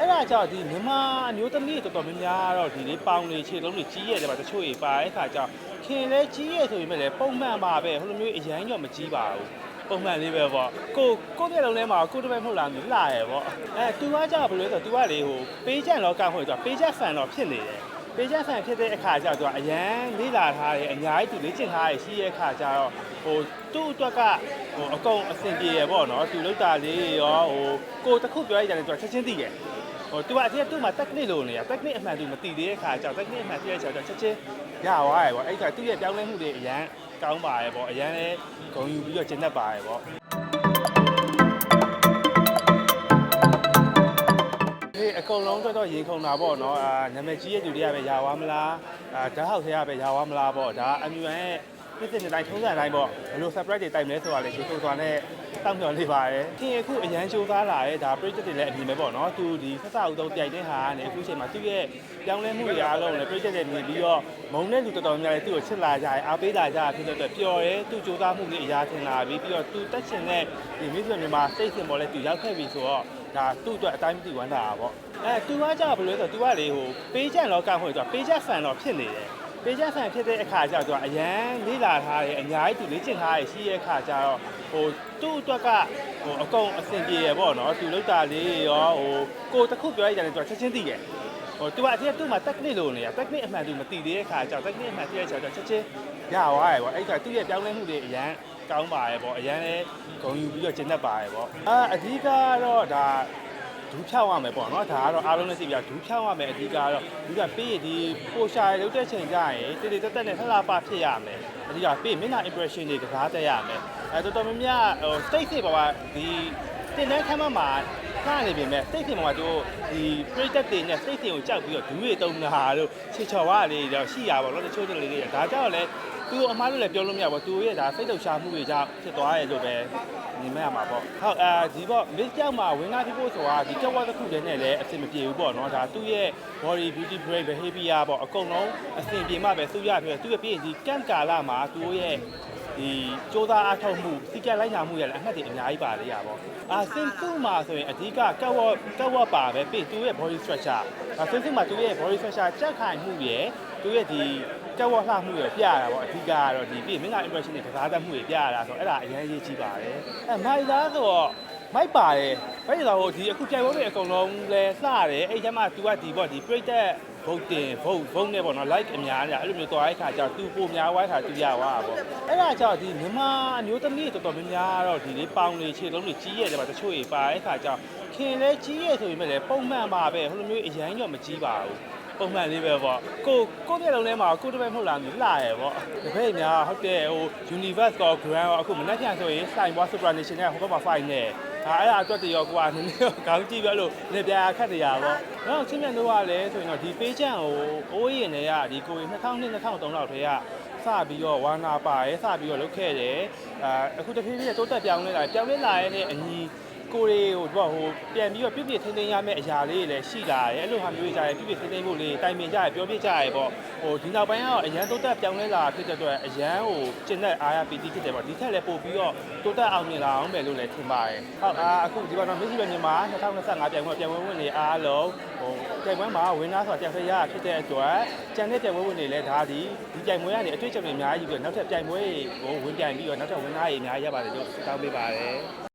အဲ့ဒါကြောင့်ဒီမြန်မာအမျိုးသမီးတွေတော်တော်များများတော့ဒီလေးပေါင်တွေခြေလုံးတွေကြီးရတယ်ပါတချို့တွေပါတဲ့ခါကျတော့ခင်လဲကြီးရဆိုရင်ပဲလေပုံမှန်ပါပဲဟိုလိုမျိုးအရန်ကြောင့်မကြီးပါဘူးပုံမှန်လေးပဲပေါ့ကိုကိုပြက်လုံးထဲမှာကိုတစ်ပတ်မဟုတ်လားမလှရယ်ပေါ့အဲသူကကြောင့်ဘယ်လိုလဲဆိုတော့ तू ကလေဟိုပေးချက်လောကမဟုတ်တော့ပေးချက်ဖန်တော့ဖြစ်နေတယ် ပေချဆန်ဖြစ်တဲ့အခါကျတော့သူကအရန်လေ့လာထားတယ်အများကြီးသူလေ့ကျင့်ထားတယ်ရှိရဲ့အခါကျတော့ဟိုသူ့အတွက်ကဟိုအကုန်အဆင်ပြေရပေါ့နော်သူလောက်တာလေးရောဟိုကိုတစ်ခုပြောလိုက်ကြတယ်သူကချက်ချင်းသိတယ်ဟိုသူကအထက်သူ့မှာ technique လို့နေရ technique အမှန်သူမသိသေးတဲ့အခါကျတော့ technique အမှန်သိရချောချက်ချင်းရသွားတယ်ပေါ့အဲ့ဒါသူ့ရဲ့ပြောင်းလဲမှုတွေအရန်ကောင်းပါရဲ့ပေါ့အရန်လည်းဂုံယူပြီးတော့ကျင့်တတ်ပါရဲ့ပေါ့ ဒီအကုန်လုံးတော့တော့ရင်ခုန်တာပေါ့နော်အာနာမည်ကြီးရဲ့လူတွေကပဲရသွားမလားအာဓာတ်ဟောက်တွေကပဲရသွားမလားပေါ့ဒါ MUN ရဲ့ပြည်စစ်နေတိုင်းထုံးစံတိုင်းပေါ့ဘယ်လို surprise တွေတိုက်မလဲဆိုတာလေဒီကိုသွားနဲ့ တောက်မျှော်နေပါတယ်ခင်ဗျအခုအရန်ရှိုးသားလာတဲ့ဒါ project တွေလည်းအမြင်ပဲပေါ့နော်သူဒီဆက်စအုပ်သုံးပြိုင်တဲ့ဟာကနေအခုချိန်မှာသူ့ရဲ့ပြောင်းလဲမှုတွေအားလုံးလည်း project တွေမြင်ပြီးတော့မုံတဲ့လူတော်တော်များများလည်းသူ့ကိုချစ်လာကြတယ်အားပေးလာကြတာဖြစ်တဲ့အတွက်ပျော်တယ်သူ့စူးစမ်းမှုတွေအများထင်လာပြီးပြီးတော့သူတက်ချင်တဲ့ဒီမိတ်ဆွေမြန်မာစိတ်ဆင်ပေါ်လဲသူရောက်ခဲ့ပြီဆိုတော့ဒါသူ့အတွက်အတိုင်းမသိဝမ်းသာတာပေါ့အဲသူကကြောင့်ဘယ်လိုလဲဆိုတော့ तू ကလေဟိုပေးချက်လောကမဟုတ်တော့ပေးချက်ဖန်တော့ဖြစ်နေတယ် တေးကြဆန်ဖြစ်တဲ့အခါကျတော့သူကအရန်လေးလာထားတယ်အများကြီးသူလေ့ကျင့်ထားရရှိရဲ့အခါကျတော့ဟိုသူ့အတွက်ကဟိုအကုန်အဆင်ပြေရပေါ့နော်သူလောက်တာလေးရောဟိုကိုတစ်ခုပြောလိုက်ကြတယ်သူကချက်ချင်းသိတယ်ဟို तू อ่ะအဲ့သူ့မှာ technique လို့နေရ technique အမှန် तू မသိသေးတဲ့ခါကြောင့် technique အမှန်သိရချောချက်ချင်းရသွားရယ်ပေါ့အဲ့ဒါသူ့ရဲ့ပြောင်းလဲမှုတွေအရန်ကောင်းပါရယ်ပေါ့အရန်လည်းဂုံယူပြီးတော့ကျင့်တတ်ပါရယ်ပေါ့အာအဓိကတော့ဒါ ဒူးဖြောက်ရမယ်ပေါ့နော်ဒါကတော့အားလုံးလည်းသိပြဒူးဖြောက်ရမယ်အဓိကကတော့ဒူးကပေးရဒီပိုရှာရုပ်တဲ့ချိန်ကျရင်တေတေတက်တက်နဲ့လှလှပဖြစ်ရမယ်အဓိကပေးမျက်နှာ impression တွေကစားတတ်ရမယ်အဲတော်တော်များများဟို state တွေပါဒီတင်တဲ့ခမ်းမမှာခါနေပြီမဲ့ state တွေမှာတို့ဒီ project တွေနဲ့ state တွေကိုကြောက်ပြီးတော့ဒူးတွေတုံးတာတို့ချေချော်ဝါလေးတော့ရှိရပါတော့တချို့တွေလေးဒါကြောင့်လည်း သူအမားတို့လည်းပြောလို့မရဘူးသူရဲ့ဒါစိတ်တုပ်ရှားမှုတွေကြောင့်ဖြစ်သွားရဲ့လို့ပဲမြင်မဲ့ရမှာပေါ့ဟုတ်အဲဒီပေါ့ miss ကြောက်မှာဝင်ကားဖြစ်ဖို့ဆိုတာဒီကြောက်ဝါတစ်ခုတည်းနဲ့လည်းအဆင်မပြေဘူးပေါ့နော်ဒါသူ့ရဲ့ body beauty brain behavior ပေါ့အကုန်လုံးအဆင်ပြေမှပဲသူရပြသူ့ရဲ့ပြီးရင်ဒီ camp ကာလမှာသူ့ရဲ့ဒီစ조사အားထုတ်မှုစီကက်လိုက်နာမှုရလည်းအမှတ်တွေအများကြီးပါလေရပါအာစင်စုမှာဆိုရင်အဓိကကက်ဝတ်ကက်ဝတ်ပါပဲပြီးသူ့ရဲ့ body structure အာစင်စုမှာသူ့ရဲ့ body structure ကြက်ခိုင်မှုရယ် သူ့ရဲ့ဒီကက်ဝတ်လှမှုရယ်ပြရတာပေါ့အဓိကကတော့ဒီပြီးမင်းက impression တွေကစားတတ်မှုတွေပြရတာဆိုတော့အဲ့ဒါအရင်ရေးကြည့်ပါတယ်အဲမိုက်သားဆိုတော့ မိုက်ပါတယ်ဘယ်လိုလဲဟိုဒီအခုပြိုင်ပွဲတွေအကုန်လုံးလဲလှတယ်အဲ့ကျမှ तू ကဒီပေါ့ဒီ project ဗုတ်တင်ဗုတ်ဗုတ်နဲ့ပေါ့နော် like အများကြီးအဲ့လိုမျိုးတွားတဲ့ခါကျတော့ तू ပိုများသွားတဲ့ခါ तू ရသွားတာပေါ့အဲ့ဒါကြောင့်ဒီမြန်မာအမျိုးသမီးတွေတော်တော်များများတော့ဒီလေးပေါင်တွေခြေလုံးတွေကြီးရတယ်ပါတချို့တွေပါတဲ့ခါကျတော့ခင်လဲကြီးရဆိုရင်ပဲလေပုံမှန်ပါပဲဟိုလိုမျိုးအရန်ကြောင့်မကြီးပါဘူး ပုံမှန်လေးပဲပေါ့ကိုကိုပြက်လုံးထဲမှာကိုတစ်ပတ်မဟုတ်လားမလှရယ်ပေါ့တပည့်များဟုတ်တယ်ဟို universe ကော grand ရောအခုမနေ့ပြန်ဆိုရင် sign boss supernation နဲ့ဟိုဘက်မှာ fight နဲ့ဒါအဲ့ဒါအတွက်တရောကွာနည်းနည်းခေါင်းကြည့်ပြီးအဲ့လိုလေပြာခတ်တရားပေါ့။နောက်ချင်းမြတ်တို့ကလည်းဆိုရင်တော့ဒီပေးချန်ကိုအိုးရင်တွေကဒီကိုရင်2002 2003လောက်တည်းကစပြီးတော့ဝါနာပါရဲစပြီးတော့လုပ်ခဲ့တယ်။အာအခုတဖြည်းဖြည်းတိုးတက်ပြောင်းလဲလာပြောင်းလဲလာရတဲ့အညီ ကိုရီဟိုတော့ဟိုပြန်ပြီးတော့ပြည့်ပြည့်ထင်းထင်းရမယ့်အရာလေးတွေလည်းရှိလာတယ်အဲ့လိုဟာမျိုးတွေကြာရင်ပြည့်ပြည့်ထင်းထင်းဖို့လေးတိုင်ပင်ကြရပြောပြကြရပေါ့ဟိုဒီနောက်ပိုင်းကတော့အရန်တိုးတက်ပြောင်းလဲလာဖြစ်တဲ့အတွက်အရန်ဟိုကျင့်တဲ့အားရပီတိဖြစ်တယ်ပေါ့ဒီထက်လည်းပို့ပြီးတော့တိုးတက်အောင်မြင်လာအောင်ပဲလို့လည်းထင်ပါတယ်ဟုတ်အာအခုဒီမှာတော့မရှိပဲမြန်မာ2025ပြိုင်ပွဲပြိုင်ပွဲဝင်နေအားလုံးဟိုပြိုင်ပွဲမှာဝင်းသားဆိုတာတက်ဖရရဖြစ်တဲ့အတွက်ကျန်တဲ့ပြိုင်ပွဲဝင်နေလဲဒါဒီဒီပြိုင်ပွဲကနေအတွေ့အကြုံတွေအများကြီးပြီးတော့နောက်ထပ်ပြိုင်ပွဲကိုဝင်ပြိုင်ပြီးတော့နောက်ထပ်ဝင်းသားတွေအများကြီးရပါတယ်လို့တောင်းပေးပါတယ်